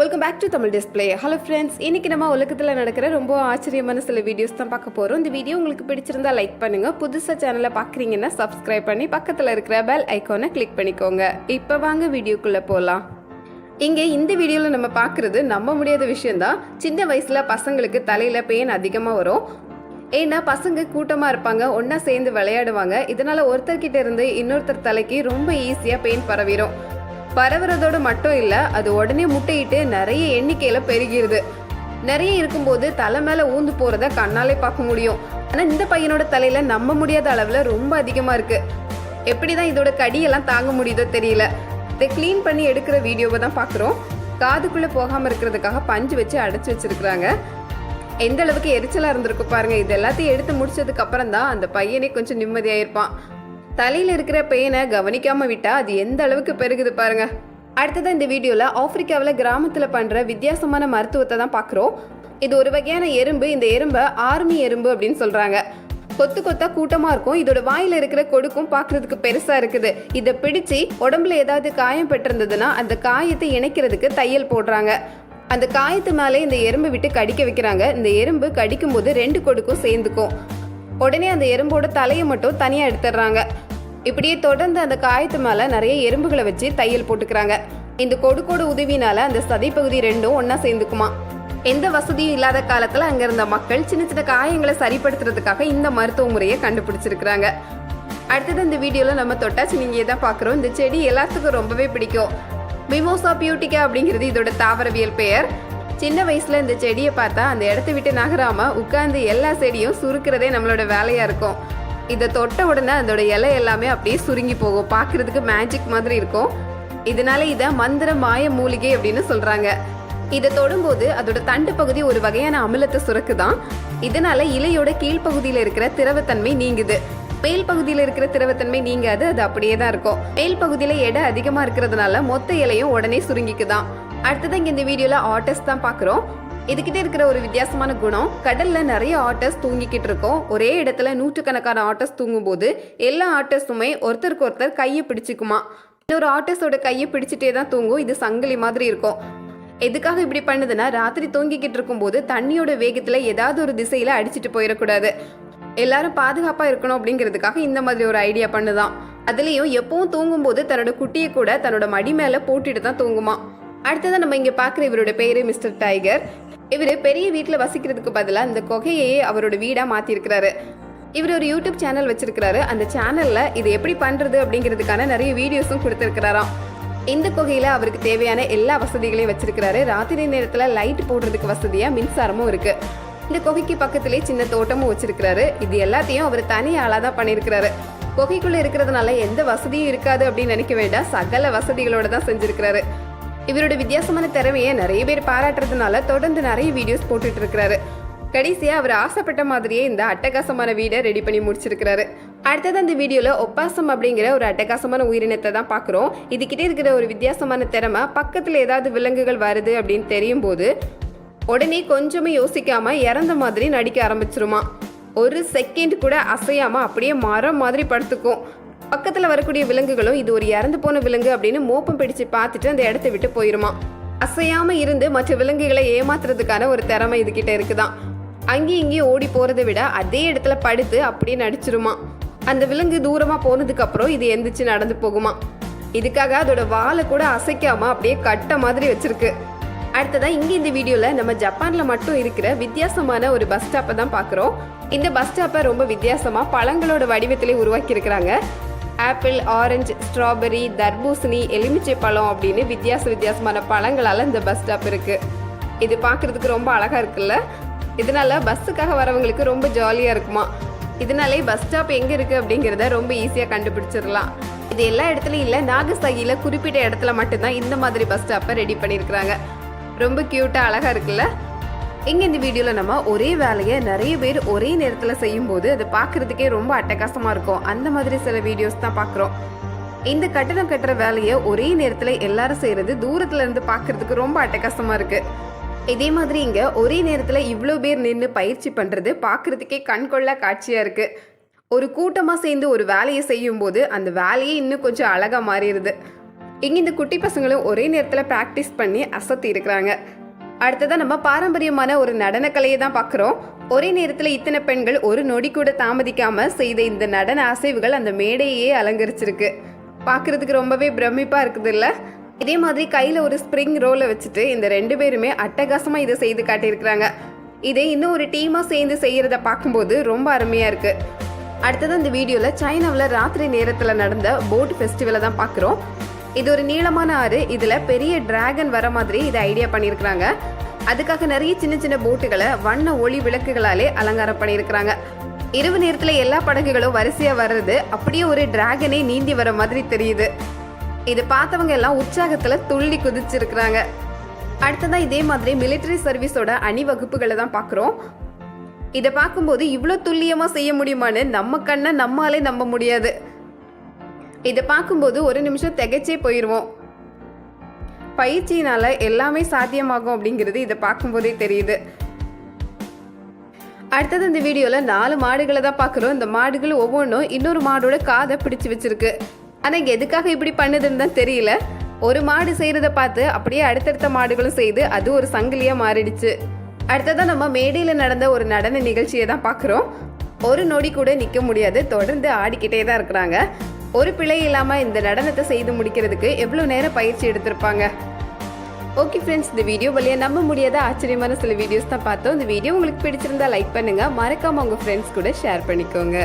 Welcome back to Tamil display hello friends இன்னைக்கு நம்ம உலகத்தில் நடக்கிற ரொம்ப ஆச்சரியமான சில வீடியோஸ் தான் பார்க்க போகிறோம் இந்த வீடியோ உங்களுக்கு பிடிச்சிருந்தா லைக் பண்ணுங்க. புதுசாக சேனலை பார்க்குறீங்கன்னா சப்ஸ்கிரைப் பண்ணி பக்கத்தில் இருக்கிற பெல் ஐக்கானை கிளிக் பண்ணிக்கோங்க. இப்போ வாங்க வீடியோக்குள்ளே போகலாம் இங்கே இந்த வீடியோவில் நம்ம பார்க்குறது நம்ப முடியாத விஷயந்தான் சின்ன வயசில் பசங்களுக்கு தலையில் பெயின் அதிகமாக வரும். ஏன்னா பசங்க கூட்டமாக இருப்பாங்க ஒன்றா சேர்ந்து விளையாடுவாங்க. இதனால ஒருத்தர்கிட்ட இருந்து இன்னொருத்தர் தலைக்கு ரொம்ப ஈஸியாக பெயின் பரவிடும் பரவுறதோடு மட்டும் இல்லை அது உடனே முட்டையிட்டு நிறைய எண்ணிக்கையில் பெருகிருது. நிறைய இருக்கும்போது தலை மேலே ஊந்து போகிறத கண்ணாலே பார்க்க முடியும். ஆனால் இந்த பையனோட தலையில் நம்ப முடியாத அளவில் ரொம்ப அதிகமாக இருக்குது எப்படி தான் இதோட கடியெல்லாம் தாங்க முடியுதோ தெரியல. இதை க்ளீன் பண்ணி எடுக்கிற வீடியோவை தான் பார்க்குறோம். காதுக்குள்ளே போகாமல் இருக்கிறதுக்காக பஞ்சு வச்சு அடைச்சி வச்சிருக்கிறாங்க. எந்த அளவுக்கு எரிச்சலாக இருந்திருக்கு பாருங்க. இது எல்லாத்தையும் எடுத்து முடிச்சதுக்கு அப்புறம் தான் அந்த பையனே கொஞ்சம் நிம்மதியாயிருப்பான் தலையில் இருக்கிற பெயினை கவனிக்காமல் விட்டால் அது எந்த அளவுக்கு பெருகுது பாருங்க. அடுத்ததான் இந்த வீடியோவில் ஆப்பிரிக்காவில் கிராமத்தில் பண்ணுற வித்தியாசமான மருத்துவத்தை தான் பார்க்குறோம் இது ஒரு வகையான எறும்பு இந்த எறும்பை ஆர்மி எறும்பு அப்படின்னு சொல்கிறாங்க கொத்து கொத்தா கூட்டமா இருக்கும். இதோட வாயில இருக்கிற கொடுக்கும் பார்க்குறதுக்கு பெருசா இருக்குது. இதை பிடிச்சி உடம்புல ஏதாவது காயம் பெற்றிருந்ததுன்னா அந்த காயத்தை இணைக்கிறதுக்கு தையல் போடுறாங்க. அந்த காயத்து மேலே இந்த எறும்பை விட்டு கடிக்க வைக்கிறாங்க. இந்த எறும்பு கடிக்கும் போது ரெண்டு கொடுக்கும் சேர்ந்துக்கும். உடனே அந்த எறும்போட தலையை மட்டும் தனியா எடுத்துடுறாங்க. இப்படியே தொடர்ந்து அந்த காயத்து மேலே நிறைய எறும்புகளை வச்சு தையல் போட்டுக்கிறாங்க. இந்த கொடுக்கோட உதவினால அந்த சதை பகுதி ரெண்டும் ஒன்றா சேர்ந்துக்குமா. எந்த வசதியும் இல்லாத காலத்துல அங்க இருந்த மக்கள் சின்ன சின்ன காயங்களை சரிப்படுத்துறதுக்காக இந்த மருத்துவ முறையை கண்டுபிடிச்சிருக்கிறாங்க. அடுத்தது இந்த வீடியோல நம்ம தொட்டாச்சி நீங்க தான் பாக்குறோம்? இந்த செடி எல்லாத்துக்கும் ரொம்பவே பிடிக்கும். மிமோசா பியூட்டிகா அப்படிங்கிறது இதோட தாவரவியல் பெயர். சின்ன வயசுல இந்த செடியை பார்த்தா அந்த இடத்த விட்டு நகராம உட்கார்ந்து எல்லா செடியும் சுருக்கிறதே நம்மளோட வேலையா இருக்கும். இதை தொட்ட உடனே அதோட இலை எல்லாமே அப்படியே சுருங்கி போகும். பார்க்கறதுக்கு மேஜிக் மாதிரி இருக்கும். இதனால இதை மந்திர மாய மூலிகை அப்படின்னு சொல்கிறாங்க இதை தொடும்போது அதோட தண்டு பகுதி ஒரு வகையான அமிலத்தை சுரக்குதான். இதனால இலையோட கீழ்ப்பகுதியில் இருக்கிற திரவத்தன்மை நீங்குது. மேல் பகுதியில் இருக்கிற திரவத்தன்மை நீங்காது அது அப்படியே தான் இருக்கும். மேல் பகுதியில் எடை அதிகமாக இருக்கிறதுனால மொத்த இலையும் உடனே சுருங்கிக்குதான். அடுத்தது இங்கே இந்த வீடியோவில் ஆட்டஸ் தான் பார்க்குறோம். இதுகிட்ட இருக்கிற ஒரு வித்தியாசமான குணம் கடல்ல நிறைய ஆட்டஸ் தூங்கிக்கிட்டு இருக்கோம். ஒரே இடத்துல நூற்றுக்கணக்கான ஆட்டஸ் தூங்கும்போது எல்லா ஆட்டர்ஸுமே ஒருத்தருக்கு ஒருத்தர் கையை பிடிச்சிக்குமா? இன்னொரு ஆட்டர்ஸோட கையை பிடிச்சிட்டே தான் தூங்கும். இது சங்கிலி மாதிரி இருக்கும். எதுக்காக இப்படி பண்ணுதுன்னா ராத்திரி தூங்கிக்கிட்டு இருக்கும்போது தண்ணியோட வேகத்துல ஏதாவது ஒரு திசையில அடிச்சிட்டு போயிடக்கூடாது. எல்லாரும் பாதுகாப்பா இருக்கணும் அப்படிங்கிறதுக்காக இந்த மாதிரி ஒரு ஐடியா பண்ணுதான். அதுலயும் எப்பவும் தூங்கும்போது தன்னோட குட்டியை கூட தன்னோட மடி மேல போட்டுட்டு தான் தூங்குமா? அடுத்ததான் நம்ம இங்க பாக்குற இவரோட பேரு மிஸ்டர் டைகர். இவர் பெரிய வீட்டில் வசிக்கிறதுக்கு பதிலாக இந்த குகையையே அவரோட வீடாக மாற்றிருக்கிறாரு இவர் ஒரு யூடியூப் சேனல் வச்சிருக்கிறாரு. அந்த சேனலில் இது எப்படி பண்ணுறது அப்படிங்கிறதுக்கான நிறைய வீடியோஸும் கொடுத்துருக்கிறாராம். இந்த குகையில் அவருக்கு தேவையான எல்லா வசதிகளையும் வச்சிருக்கிறாரு. ராத்திரி நேரத்தில் லைட் போடுறதுக்கு வசதியாக மின்சாரமும் இருக்கு. இந்த குகைக்கு பக்கத்திலே சின்ன தோட்டமும் வச்சிருக்கிறாரு. இது எல்லாத்தையும் அவர் தனி ஆளாக தான் பண்ணியிருக்கிறாரு குகைக்குள்ளே இருக்கிறதுனால எந்த வசதியும் இருக்காது அப்படின்னு நினைக்க வேண்டாம். சகல வசதிகளோட தான் செஞ்சிருக்கிறாரு. இவரோட வித்தியாசமான திறமையை நிறைய பேர் பாராட்டுறதுனால தொடர்ந்து நிறைய வீடியோஸ் போட்டுட்டு இருக்கிறாரு கடைசியாக அவர் ஆசைப்பட்ட மாதிரியே இந்த அட்டகாசமான வீடை ரெடி பண்ணி முடிச்சிருக்கிறாரு. அடுத்தது அந்த வீடியோவில் ஒப்பாசம் அப்படிங்கிற ஒரு அட்டகாசமான உயிரினத்தை தான் பார்க்குறோம். இதுக்கிட்டே இருக்கிற ஒரு வித்தியாசமான திறமை பக்கத்தில் ஏதாவது விலங்குகள் வருது அப்படின்னு தெரியும் போது உடனே கொஞ்சமே யோசிக்காமல் இறந்த மாதிரி நடிக்க ஆரம்பிச்சிருமா. ஒரு செகண்ட் கூட அசையாமல் அப்படியே மரம் மாதிரி படுத்துக்கும். பக்கத்தில் வரக்கூடிய விலங்குகளும் இது ஒரு இறந்து போன விலங்கு அப்படின்னு மோப்பம் பிடிச்சு பார்த்துட்டு அந்த இடத்த விட்டு போயிருமா? அசையாம இருந்து மற்ற விலங்குகளை ஏமாத்துறதுக்கான ஒரு திறமை இதுகிட்ட இருக்குதான் அங்கேயும் இங்கேயும் ஓடி போறதை விட அதே இடத்துல படுத்து அப்படியே நடிச்சிருமா? அந்த விலங்கு தூரமா போனதுக்கு அப்புறம் இது எந்திரிச்சு நடந்து போகுமா? இதுக்காக அதோட வாலை கூட அசைக்காம அப்படியே கட்ட மாதிரி வச்சிருக்கு. அடுத்ததான் இங்க இந்த வீடியோல நம்ம ஜப்பான்ல மட்டும் இருக்கிற வித்தியாசமான ஒரு பஸ் ஸ்டாப்பை தான் பாக்குறோம். இந்த பஸ் ஸ்டாப்பை ரொம்ப வித்தியாசமா பழங்களோட வடிவத்திலே உருவாக்கி இருக்கிறாங்க ஆப்பிள் ஆரஞ்சு ஸ்ட்ராபெரி தர்பூசணி எலுமிச்சை பழம் அப்படின்னு வித்தியாச வித்தியாசமான பழங்களால் இந்த பஸ் ஸ்டாப் இருக்குது இது பார்க்குறதுக்கு ரொம்ப அழகாக இருக்குல்ல? இதனால பஸ்ஸுக்காக வரவங்களுக்கு ரொம்ப ஜாலியாக இருக்குமா? இதனாலே பஸ் ஸ்டாப் எங்கே இருக்குது அப்படிங்கிறத ரொம்ப ஈஸியாக கண்டுபிடிச்சிடலாம். இது எல்லா இடத்துலையும் இல்லை நாகசாகியில் குறிப்பிட்ட இடத்துல மட்டும்தான் இந்த மாதிரி பஸ் ஸ்டாப்பை ரெடி பண்ணியிருக்கிறாங்க. ரொம்ப க்யூட்டாக அழகாக இருக்குல்ல? இங்க இந்த வீடியோல நம்ம ஒரே வேலையை நிறைய பேர் ஒரே நேரத்துல செய்யும்போது அது பார்க்கிறதுக்கே ரொம்ப அட்டகாசமா இருக்கும். அந்த மாதிரி சில வீடியோஸ் தான் பார்க்குறோம். இந்த கட்டணம் கட்டுற வேலையை ஒரே நேரத்துல எல்லாரும் செய்யறது தூரத்துல இருந்து பார்க்கிறதுக்கு ரொம்ப அட்டகாசமா இருக்கு. இதே மாதிரி இங்க ஒரே நேரத்துல இவ்வளோ பேர் நின்று பயிற்சி பண்றது பார்க்கிறதுக்கே கண்கொள்ளா காட்சியா இருக்கு. ஒரு கூட்டமா சேர்ந்து ஒரு வேலையை செய்யும் போது அந்த வேலையே இன்னும் கொஞ்சம் அழகா மாறிடுது. இங்கே இந்த குட்டி பசங்களும் ஒரே நேரத்தில் ப்ராக்டிஸ் பண்ணி அசத்தி இருக்கிறாங்க. அடுத்ததான் நம்ம பாரம்பரியமான ஒரு நடனக்கலையை தான் பார்க்குறோம். ஒரே நேரத்தில் இத்தனை பெண்கள் ஒரு நொடி கூட தாமதிக்காமல் செய்த இந்த நடன அசைவுகள் அந்த மேடையே அலங்கரிச்சிருக்கு. பார்க்குறதுக்கு ரொம்பவே பிரமிப்பாக இருக்குது இல்லை இதே மாதிரி கையில் ஒரு ஸ்ப்ரிங் ரோலை வச்சுட்டு இந்த ரெண்டு பேருமே அட்டகாசமாக இதை செய்து காட்டியிருக்கிறாங்க. இதே இன்னும் ஒரு டீமாக சேர்ந்து செய்கிறத பார்க்கும்போது ரொம்ப அருமையாக இருக்குது அடுத்தது அந்த வீடியோவில் சைனாவில் ராத்திரி நேரத்தில் நடந்த போட் ஃபெஸ்டிவலை தான் பார்க்குறோம். இது ஒரு நீளமான ஆறு. இதில் பெரிய டிராகன் வர மாதிரி இதை ஐடியா பண்ணியிருக்கிறாங்க. அதுக்காக நிறைய சின்ன சின்ன போட்டுகளை வண்ண ஒளி விளக்குகளாலே அலங்காரம் பண்ணியிருக்கிறாங்க. இரவு நேரத்தில் எல்லா படகுகளும் வரிசையாக வர்றது அப்படியே ஒரு டிராகனே நீந்தி வர மாதிரி தெரியுது. இது பார்த்தவங்க எல்லாம் உற்சாகத்தில் துள்ளி குதிச்சிருக்கிறாங்க. அடுத்ததான் இதே மாதிரி மிலிட்டரி சர்வீஸோட அணிவகுப்புகளை தான் பார்க்குறோம். இதை பார்க்கும்போது இவ்வளோ துல்லியமாக செய்ய முடியுமான்னு நம்ம கண்ணை நம்மாலே நம்ப முடியாது. இதை பார்க்கும்போது ஒரு நிமிஷம் திகைச்சே போயிடுவோம் பயிற்சியினால எல்லாமே சாத்தியமாகும் அப்படிங்கிறது இதை பார்க்கும்போதே தெரியுது. அடுத்தது இந்த வீடியோவில் நாலு மாடுகளை தான் பார்க்குறோம். இந்த மாடுகள் ஒவ்வொன்றும் இன்னொரு மாடோட காதை பிடிச்சு வச்சிருக்கு. ஆனால் எதுக்காக இப்படி பண்ணுதுன்னு தான் தெரியல. ஒரு மாடு செய்கிறத பார்த்து அப்படியே அடுத்தடுத்த மாடுகளும் செய்து அது ஒரு சங்கிலியாக மாறிடுச்சு. அடுத்ததான் நம்ம மேடையில் நடந்த ஒரு நடன நிகழ்ச்சியை தான் பார்க்குறோம். ஒரு நொடி கூட நிற்க முடியாது. தொடர்ந்து ஆடிக்கிட்டே தான் இருக்கிறாங்க. ஒரு பிழை இல்லாமல் இந்த நடனத்தை செய்து முடிக்கிறதுக்கு எவ்வளோ நேரம் பயிற்சி எடுத்திருப்பாங்க? ஓகே ஃப்ரெண்ட்ஸ் இந்த வீடியோ வழியாக நம்ப முடியாத ஆச்சரியமான சில வீடியோஸ் தான் பார்த்தோம். இந்த வீடியோ உங்களுக்கு பிடிச்சிருந்தா லைக் பண்ணுங்கள் மறக்காமல் உங்கள் ஃப்ரெண்ட்ஸ் கூட ஷேர் பண்ணிக்கோங்க.